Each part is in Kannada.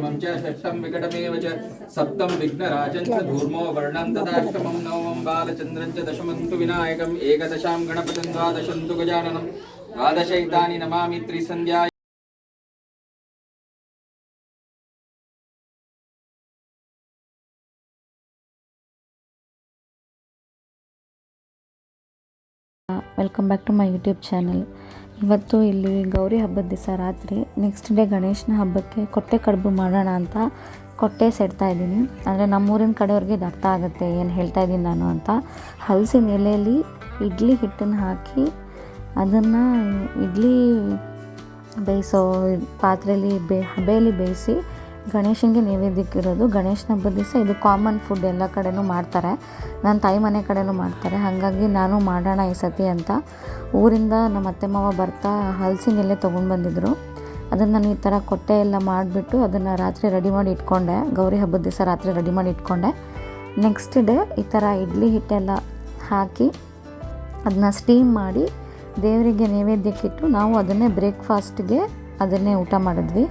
पंचमं च षष्ठं विकटमेव च सप्तं विघ्नराजं च धूर्मो वर्णं तदाष्टमं नवमं बालचन्द्रं च दशमं तु विनायकम् एकदशां गणपतिं द्वादशं तु गजाननं द्वादशैतानि नमामि त्रिसन्ध्या welcome back to my YouTube channel ಇವತ್ತು ಇಲ್ಲಿ ಗೌರಿ ಹಬ್ಬದ ದಿವಸ ರಾತ್ರಿ. ನೆಕ್ಸ್ಟ್ ಡೇ ಗಣೇಶನ ಹಬ್ಬಕ್ಕೆ ಕೊಟ್ಟೆ ಕಡುಬು ಮಾಡೋಣ ಅಂತ ಕೊಟ್ಟೆ ಸೆಡ್ತಾ ಇದ್ದೀನಿ. ಅಂದರೆ ನಮ್ಮೂರಿನ ಕಡೆಯವ್ರಿಗೆ ಇದು ಅರ್ಥ ಆಗುತ್ತೆ, ಏನು ಹೇಳ್ತಾ ಇದ್ದೀನಿ ನಾನು ಅಂತ. ಹಲಸಿನ ಎಲೆಯಲ್ಲಿ ಇಡ್ಲಿ ಹಿಟ್ಟನ್ನು ಹಾಕಿ ಅದನ್ನು ಇಡ್ಲಿ ಬೇಯಿಸೋ ಪಾತ್ರೆಯಲ್ಲಿ ಬೇ ಹಬೆಯಲ್ಲಿ ಬೇಯಿಸಿ ಗಣೇಶನಿಗೆ ನೈವೇದ್ಯಕ್ಕಿರೋದು ಗಣೇಶನ ಹಬ್ಬದ ದಿವಸ ಇದು ಕಾಮನ್ ಫುಡ್ ಎಲ್ಲ ಕಡೆನೂ ಮಾಡ್ತಾರೆ. ನನ್ನ ತಾಯಿ ಮನೆ ಕಡೆನೂ ಮಾಡ್ತಾರೆ. ಹಾಗಾಗಿ ನಾನು ಮಾಡೋಣ ಈ ಸತಿ ಅಂತ. ಊರಿಂದ ನಮ್ಮ ಅತ್ತೆ ಮಾವ ಬರ್ತಾ ಹಲಸಿನಲ್ಲೇ ತೊಗೊಂಡು ಬಂದಿದ್ದರು ಅದನ್ನು ನಾನು ಈ ಥರ ಕೊಟ್ಟೆ ಎಲ್ಲ ಮಾಡಿಬಿಟ್ಟು ಅದನ್ನು ರಾತ್ರಿ ರೆಡಿ ಮಾಡಿ ಇಟ್ಕೊಂಡೆ. ಗೌರಿ ಹಬ್ಬದ ದಿವಸ ರಾತ್ರಿ ರೆಡಿ ಮಾಡಿ ಇಟ್ಕೊಂಡೆ. ನೆಕ್ಸ್ಟ್ ಡೇ ಈ ಥರ ಇಡ್ಲಿ ಹಿಟ್ಟೆಲ್ಲ ಹಾಕಿ ಅದನ್ನ ಸ್ಟೀಮ್ ಮಾಡಿ ದೇವರಿಗೆ ನೈವೇದ್ಯಕ್ಕಿಟ್ಟು ನಾವು ಅದನ್ನೇ ಬ್ರೇಕ್ಫಾಸ್ಟ್ಗೆ ಅದನ್ನೇ ಊಟ ಮಾಡಿದ್ವಿ.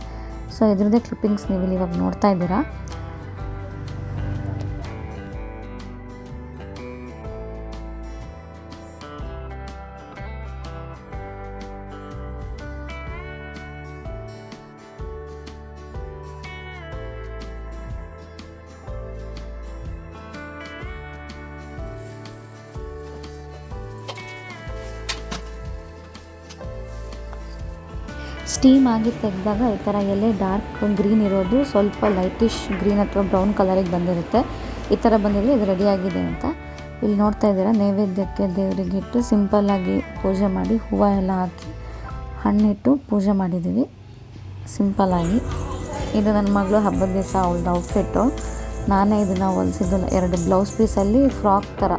ಸೊ ಇದ್ರದ್ದೇ ಕ್ಲಿಪ್ಪಿಂಗ್ಸ್ ನೀವು ಇವಾಗ ನೋಡ್ತಾ ಇದ್ದೀರಾ. ಸ್ಟೀಮ್ ಆಗಿ ತೆಗೆದಾಗ ಈ ಥರ ಎಲೆ ಡಾರ್ಕ್ ಗ್ರೀನ್ ಇರೋದು ಸ್ವಲ್ಪ ಲೈಟಿಶ್ ಗ್ರೀನ್ ಅಥವಾ ಬ್ರೌನ್ ಕಲರಿಗೆ ಬಂದಿರುತ್ತೆ. ಈ ಥರ ಬಂದಿದ್ರೆ ಇದು ರೆಡಿಯಾಗಿದೆ ಅಂತ. ಇಲ್ಲಿ ನೋಡ್ತಾ ಇದ್ದೀರಾ, ನೈವೇದ್ಯಕ್ಕೆ ದೇವರಿಗೆ ಇಟ್ಟು ಸಿಂಪಲ್ಲಾಗಿ ಪೂಜೆ ಮಾಡಿ ಹೂವು ಎಲ್ಲ ಹಾಕಿ ಹಣ್ಣಿಟ್ಟು ಪೂಜೆ ಮಾಡಿದ್ದೀವಿ. ಸಿಂಪಲ್ಲಾಗಿ ಇದು ನನ್ನ ಮಗಳು ಹಬ್ಬದ ದಿವಸ ಅವಳದ್ದು ಔಟ್ಫಿಟ್ಟು ನಾನೇ ಇದನ್ನು ಹೊಲಿಸಿದ್ದು, ಎರಡು ಬ್ಲೌಸ್ ಪೀಸಲ್ಲಿ ಫ್ರಾಕ್ ಥರ.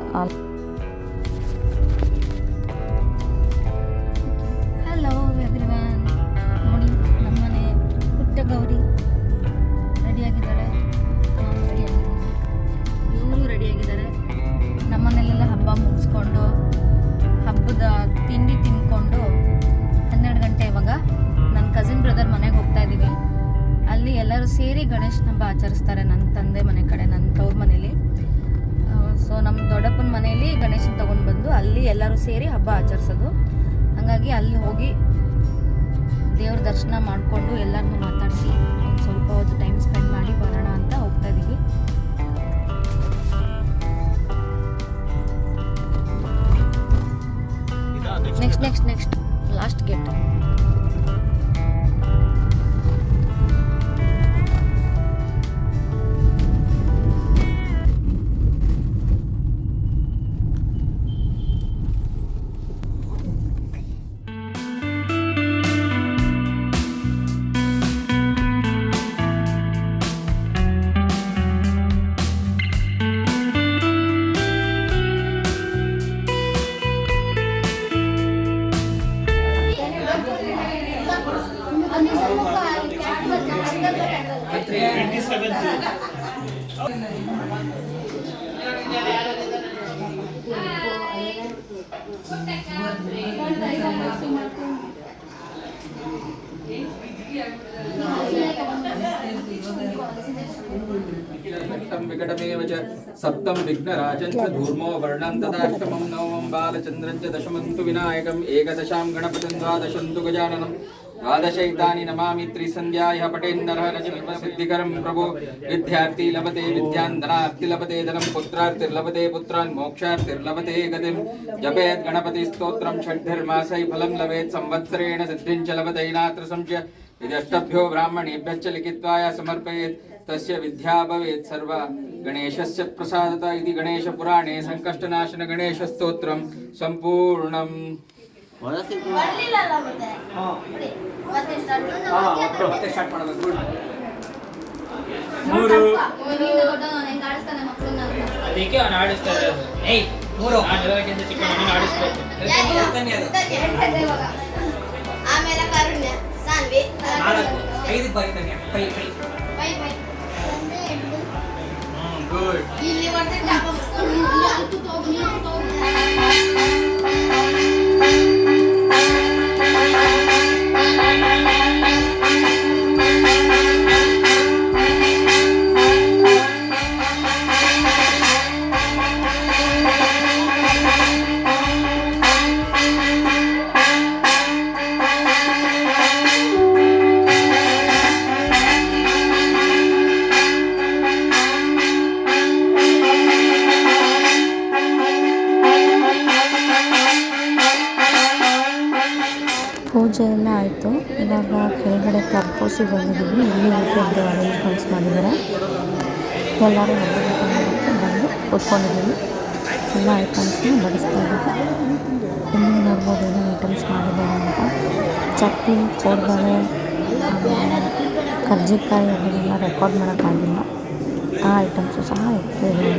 ಅಲ್ಲಿ ಎಲ್ಲರೂ ಸೇರಿ ಗಣೇಶನ ಹಬ್ಬ ಆಚರಿಸ್ತಾರೆ ನನ್ನ ತಂದೆ ಮನೆ ಕಡೆ ನನ್ನ ತವ್ರ ಮನೇಲಿ. ಸೊ ನಮ್ಮ ದೊಡ್ಡಪ್ಪನ ಮನೆಯಲ್ಲಿ ಗಣೇಶನ ತೊಗೊಂಡು ಬಂದು ಅಲ್ಲಿ ಎಲ್ಲರೂ ಸೇರಿ ಹಬ್ಬ ಆಚರಿಸೋದು. ಹಾಗಾಗಿ ಅಲ್ಲಿ ಹೋಗಿ ದೇವ್ರ ದರ್ಶನ ಮಾಡಿಕೊಂಡು ಎಲ್ಲರನ್ನೂ ಮಾತಾಡಿಸಿ ಒಂದು ಸ್ವಲ್ಪ ಹೊತ್ತು ಟೈಮ್ ಸ್ಪೆಂಡ್ ಮಾಡಿ ಬರೋಣ ಅಂತ ಹೋಗ್ತಾ ಇದ್ದೀವಿ next next next last gate षष्ठं विकटमेव च सप्तं विघ्नराजं च धूर्मो वर्णं तदाष्टमं नवमं बालचन्द्रं च दशमं तु विनायकम् एकदशां गणपतिं द्वादशं तु गजाननं द्वादशैतानि नमामि त्रिसन्ध्यायः पठेन्नरः न सिद्धिकरं प्रभो विद्यार्थी लभते विद्यान् धनार्ति लभते धनं पुत्रार्तिर्लभते पुत्रान् मोक्षार्तिर्लभते गतिं जपेत् गणपतिस्तोत्रं षड्भिर्मासै फलं लभेत् संवत्सरेण सिद्धिं च लभते नात्र संशय यदष्टभ्यो ब्राह्मणेभ्यश्च लिखित्वाय समर्पयेत् तस्य विद्या भवेत् सर्व गणेशस्य प्रसादता इति गणेशपुराणे सङ्कष्टनाशन गणेशस्तोत्रं सम्पूर्णम् ಬರ್ಲಿಲ್ಲಲ್ಲ ಮತ್ತೆ? ಬಿಡಿ. ಮತ್ತೆ start ಮಾಡು. ಮೂರು. ಅದಕ್ಕೆ ಅವನು ಆಡಿಸ್ತಾರೆ. ಏಯ್ ಮೂರು. ನಾನು ಇರೋದಕ್ಕಿಂತ ಚಿಕ್ಕ ಮಗನ. ಆಮೇಲೆ ಕಾರುಣ್ಯ ಸಾನ್ವಿ ನಾಲ್ಕು. ಐದಕ್ಕೆ ಬರೀತಾನೆ ಫೈ ಫೈ ಬೈ. ಬೈ ಹ್ಞೂ ಗುಡ್. ಇಲ್ಲಿ ಬರ್ತೈತೆ ಪಾಪ ಎಲ್ಲ ಆಯಿತು. ಇವಾಗ ಕೆಳಗಡೆ. ಲಂಚಿಗೆ ಬಂದಿದ್ದೀವಿ. ಇಲ್ಲಿ ಊಟದ್ದು ಅರೇಂಜ್ಮೆಂಟ್ಸ್ ಮಾಡಿದ್ದಾರೆ. ಎಲ್ಲರೂ ಬಂದು ಕೂತ್ಕೊಂಡಿದ್ದೀವಿ. ಎಲ್ಲ ಐಟಮ್ಸ್ನ ಬಡಿಸ್ತಾ ಇದ್ದೀವಿ. ಇಲ್ಲಿ ನೋಡ್ಬೋದು ಏನೇನು ಐಟಮ್ಸ್ ಮಾಡಿದ್ದಾರೆ ಅಂತ. ಚಟ್ನಿ, ಕೋಡ್ಬಳೆ, ಕರ್ಜಿಕಾಯಿ ಅದನ್ನೆಲ್ಲ ರೆಕಾರ್ಡ್ ಮಾಡೋಕ್ಕಾಗಿಲ್ಲ ಆ ಐಟಮ್ಸು ಸಹ ಇರ್ತೀವಿ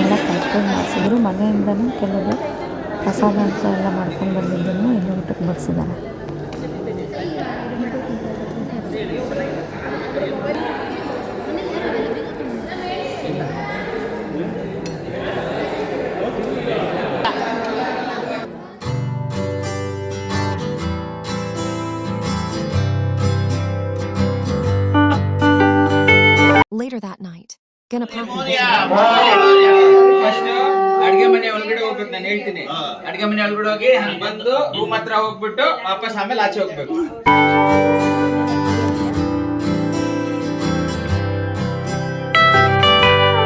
ಎಲ್ಲ ಕರೆಕ್ಟಾಗಿ ಮಾಡಿಸಿದ್ರು. ಮನೆಯಿಂದಲೂ ಕೆಲವರು ಪ್ರಸಾದ ಅಂತ ಎಲ್ಲ ಮಾಡ್ಕೊಂಡು ಬಂದಿದ್ದನ್ನು ಇಲ್ಲಿ ಊಟಕ್ಕೆ ಬಡಿಸಿದ್ದಾರೆ Later that night, Ganapathy first ಅಡ್ಗೆ ಮನೆ ಒಳಗಡೆ ಹೋಗ್ಬೇಕು ನಾನು ಹೇಳ್ತೀನಿ. ಅಡ್ಗೆ ಮನೆ ಒಳಗಡೆ ಹೋಗಿ ಹಂಗ್ ಬಂದು ರೂಮ್ ಹತ್ರ ಹೋಗ್ಬಿಟ್ಟು ವಾಪಸ್ ಆಮೇಲೆ ಆಚೆ ಹೋಗ್ಬೇಕು.